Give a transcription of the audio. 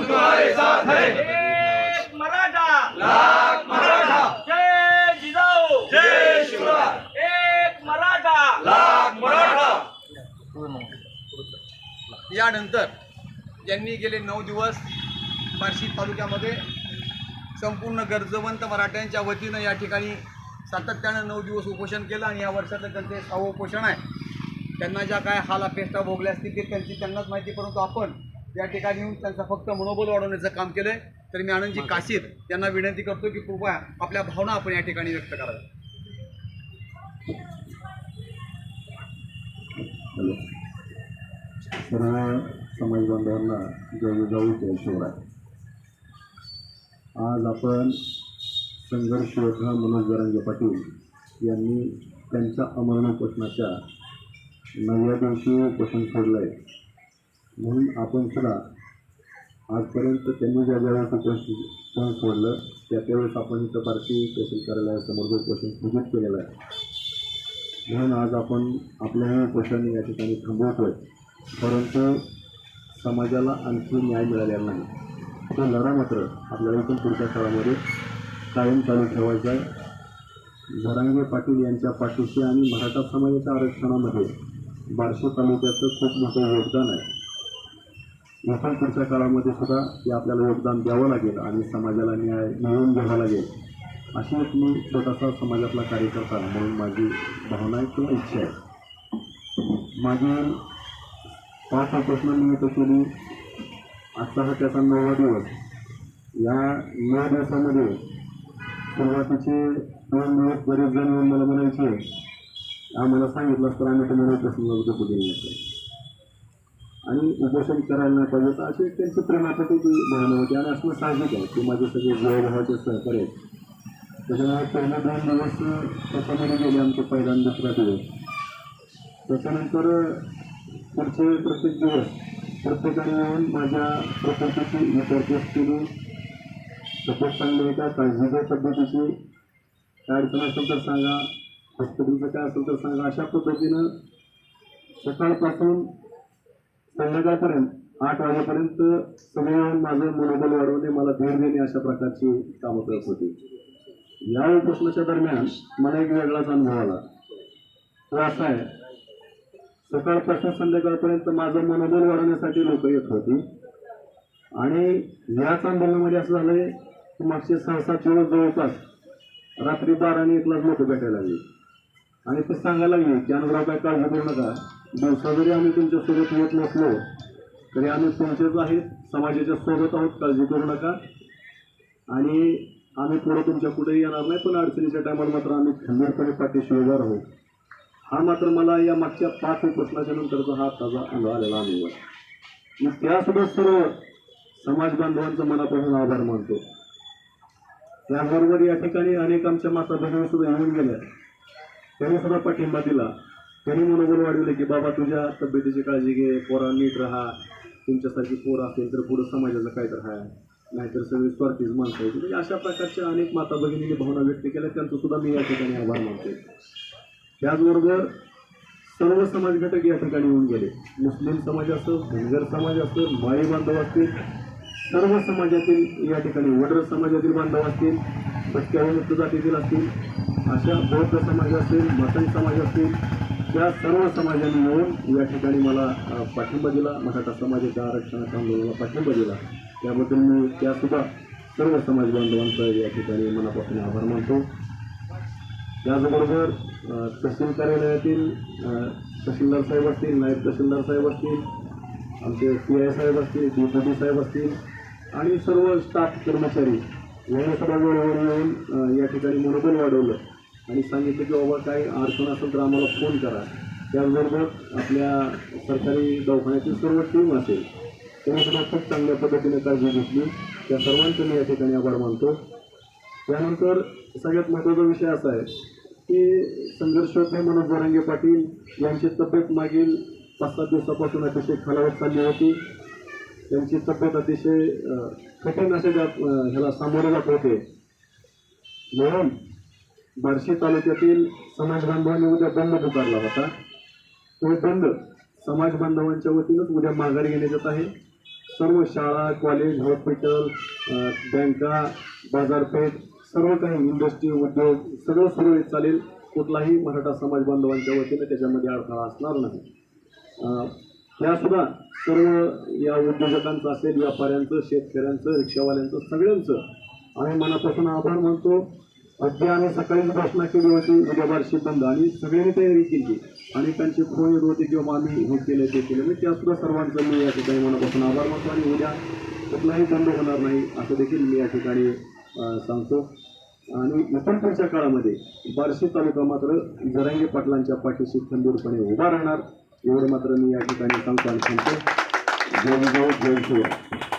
हम तुम्हारे साथ हैं। एक मराठा। लाख मराठा। जय जिजाऊ। जय शिवराय। एक मराठा। लाख मराठा। यानंतर यांनी गेले नऊ दिवस बार्शी तालुक्यामध्ये संपूर्ण गरजवंत मराठ्यांच्या वतीनं या ठिकाणी सातत्यानं नऊ दिवस उपोषण केलं आणि या वर्षाचं त्यांचं हे सहावं उपोषण आहे त्यांना ज्या काय हाल अपेष्टा भोगल्या असतील ते त्यांची त्यांनाच माहिती परंतु आपण या ठिकाणी येऊन त्यांचा फक्त मनोबल वाढवण्याचं काम केलं आहे तर मी आनंदजी काशीद यांना विनंती करतो की कृपया आपल्या भावना आपण या ठिकाणी व्यक्त कराव्या समाज बांधवांना जय जाऊ जय शिवराय. आज आपण संघर्ष योद्धा मनोज जरांगे पाटील यांनी त्यांच्या अमरण उपोषणाच्या नवव्या दिवशी उपोषण सोडलं आहे म्हणून आपण सुद्धा आजपर्यंत त्यांनी ज्या ज्यावेळेस उपोषण सोडलं त्या त्यावेळेस आपण इथं पार्टी तहसील करायला जे उपोषण स्थगित केलेलं आहे. म्हणून आज आपण आपल्याही उपोषण या ठिकाणी थांबवतोय. परंतु समाजाला आणखी न्याय मिळालेला नाही. तो लढा मात्र आपल्याला पण पुढच्या काळामध्ये कायम चालू ठेवायचा आहे. झरांगे पाटील यांच्या पाठीशी आणि मराठा समाजाच्या आरक्षणामध्ये बार्शी तालुक्याचं खूप मोठं योगदान आहे. इथून काळामध्ये सुद्धा ते आपल्याला योगदान द्यावं लागेल आणि समाजाला न्याय मिळवून घ्यावा लागेल. अशी एक मी छोटासा समाजातला कार्यकर्ता म्हणून माझी भावना आहे किंवा इच्छा आहे. माझी पाच प्रश्न मी इथं केली. आजचा हा त्याचा नववा दिवस. या नऊ दिवसामध्ये सुरुवातीचे दोन दिवस बरेच जण मला म्हणायचे आम्हाला सांगितलं तर आम्ही तुम्हाला प्रश्न डोकं दिले आणि उपोषण करायला पाहिजे तर असे त्यांचं त्यांची प्रेमासाठी ती भावना होती. आणि असणं साहजिक आहे की माझे सगळे जयभावाचे सहकार्य आहेत. त्याच्यामुळे पहिले दोन दिवस त्याच्यामध्ये गेले आमचे पहिला आणि दुसरा दिवस त्याच्यानंतर पुढचे प्रत्येक दिवस प्रत्येकाने येऊन माझ्या प्रकृतीची विचारपूस केली. सपोर्ट चांगली का? काळजीच्या पद्धतीची. काय अडचण असेल तर सांगा. हॉस्पिटलचं काय असेल तर सांगा. अशा पद्धतीनं सकाळपासून संध्याकाळपर्यंत आठ वाजेपर्यंत सगळे माझं मनोबल वाढवणे मला धीर देणे अशा प्रकारची कामं करत होती. या उपोषणाच्या दरम्यान मला एक वेगळाच अनुभव आला. तो असा आहे सकाळपासून संध्याकाळपर्यंत माझं मनोबल वाढवण्यासाठी लोक येत होती. आणि याच आंदोलनामध्ये असं झालंय की मागचे सहा सात दिवस जवळपास रात्री बारा आणि एकलाच लोक भेटायला लागली. आणि ते सांगायला लागले की अनुभव काय काळजी करू नका. दिवसा जरी आम्ही तुमच्यासोबत येत नसलो तरी आम्ही तुमचेच आहेत समाजाच्या सोबत आहोत काळजी करू नका. आणि आम्ही पुढे तुमच्या कुठेही येणार नाही पण अडचणीच्या टायमाला मात्र आम्ही खंबीरपणे पाठीशी उभार आहोत हा मात्र मला या मागच्या पाच उपोषणाच्या नंतरचा हा ताजा अनुभव आलेला अनुभव मी मग त्यासुद्धा सर्व समाज बांधवांचा मनापासून आभार मानतो. त्याचबरोबर या ठिकाणी अनेक आमच्या माता बहिणी सुद्धा येऊन गेल्या. त्यांनी सुद्धा पाठिंबा दिला. त्यांनी मनोबल वाढवले की बाबा तुझ्या तब्येतीची काळजी घे पोरा नीट राहा तुमच्यासारखी पोर असेल तर पुढं समाजाचं काय तर आहे नाहीतर सगळी स्वार्थीच माणसं आहेत. म्हणजे अशा प्रकारच्या अनेक माता भगिनीने भावना व्यक्त केल्या त्यांचं सुद्धा मी या ठिकाणी आभार मानते त्याचबरोबर सर्व समाज घटक या ठिकाणी येऊन गेले. मुस्लिम समाज असो धनगर समाज असो माळी बांधव असतील सर्व समाजातील या ठिकाणी वडर समाजातील बांधव असतील भटक्या जातीतील असतील अशा बौद्ध समाज असतील मताई समाज असतील त्या सर्व समाजाने मिळून या ठिकाणी मला पाठिंबा दिला. मराठा समाजाच्या आरक्षणाच्या आंदोलनाला पाठिंबा दिला. त्याबद्दल मी त्यासुद्धा सर्व समाज बांधवांचा या ठिकाणी मनापासून आभार मानतो. त्याचबरोबर तहसील कार्यालयातील तहसीलदार साहेब असतील नायब तहसीलदार साहेब असतील आमचे सी आय साहेब असतील डी साहेब असतील आणि सर्व स्टाफ कर्मचारी यांनी सगळ्या वेळेवर येऊन या ठिकाणी मनोबल वाढवलं. आणि सांगितलं की बाबा काही अडचण असेल तर आम्हाला फोन करा. त्याचबरोबर आपल्या सरकारी दवाखान्याची सर्व टीम असेल त्यांनी सुद्धा खूप चांगल्या पद्धतीने काळजी घेतली. त्या सर्वांचे मी या ठिकाणी आभार मानतो. त्यानंतर सगळ्यात महत्त्वाचा विषय असा आहे की संघर्ष हे मनोज बोरंगे पाटील यांची तब्येत मागील पाच सात दिवसापासून अतिशय खालावत चालली होती. त्यांची तब्येत अतिशय कठीण असे ह्याला सामोरे जात होते. म्हणून बार्शी तालुक्यातील समाज बांधवांनी उद्या बंद पुकारला होता. तो बंद समाज बांधवांच्या वतीनंच उद्या माघारी घेण्यात येत आहे. सर्व शाळा कॉलेज हॉस्पिटल बँका बाजारपेठ सर्व काही इंडस्ट्री उद्योग सगळं सुरळीत चालेल. कुठलाही मराठा समाज बांधवांच्या वतीनं त्याच्यामध्ये अडथळा असणार नाही. यासुद्धा सुद्धा सर्व या उद्योजकांचं असेल व्यापाऱ्यांचं शेतकऱ्यांचं रिक्षावाल्यांचं सगळ्यांचं आम्ही मनापासून आभार मानतो. अगदी आम्ही सकाळीच घोषणा केली होती उद्या बारशी बंद. आणि सगळ्यांनी तयारी केली. अनेकांचे फोन येत होते किंवा आम्ही हे केलं ते केलं. म्हणजे त्यासुद्धा सर्वांचं मी या ठिकाणी मनापासून आभार मानतो आणि उद्या कुठलाही बंद होणार नाही असं देखील मी या ठिकाणी सांगतो. आणि नंतरच्या काळामध्ये बार्शी तालुका मात्र जरांगे पाटलांच्या पाठीशी खंबीरपणे उभा राहणार एवढं मात्र मी या ठिकाणी सांगतो आणि सांगतो. जय जय जय शिवाय.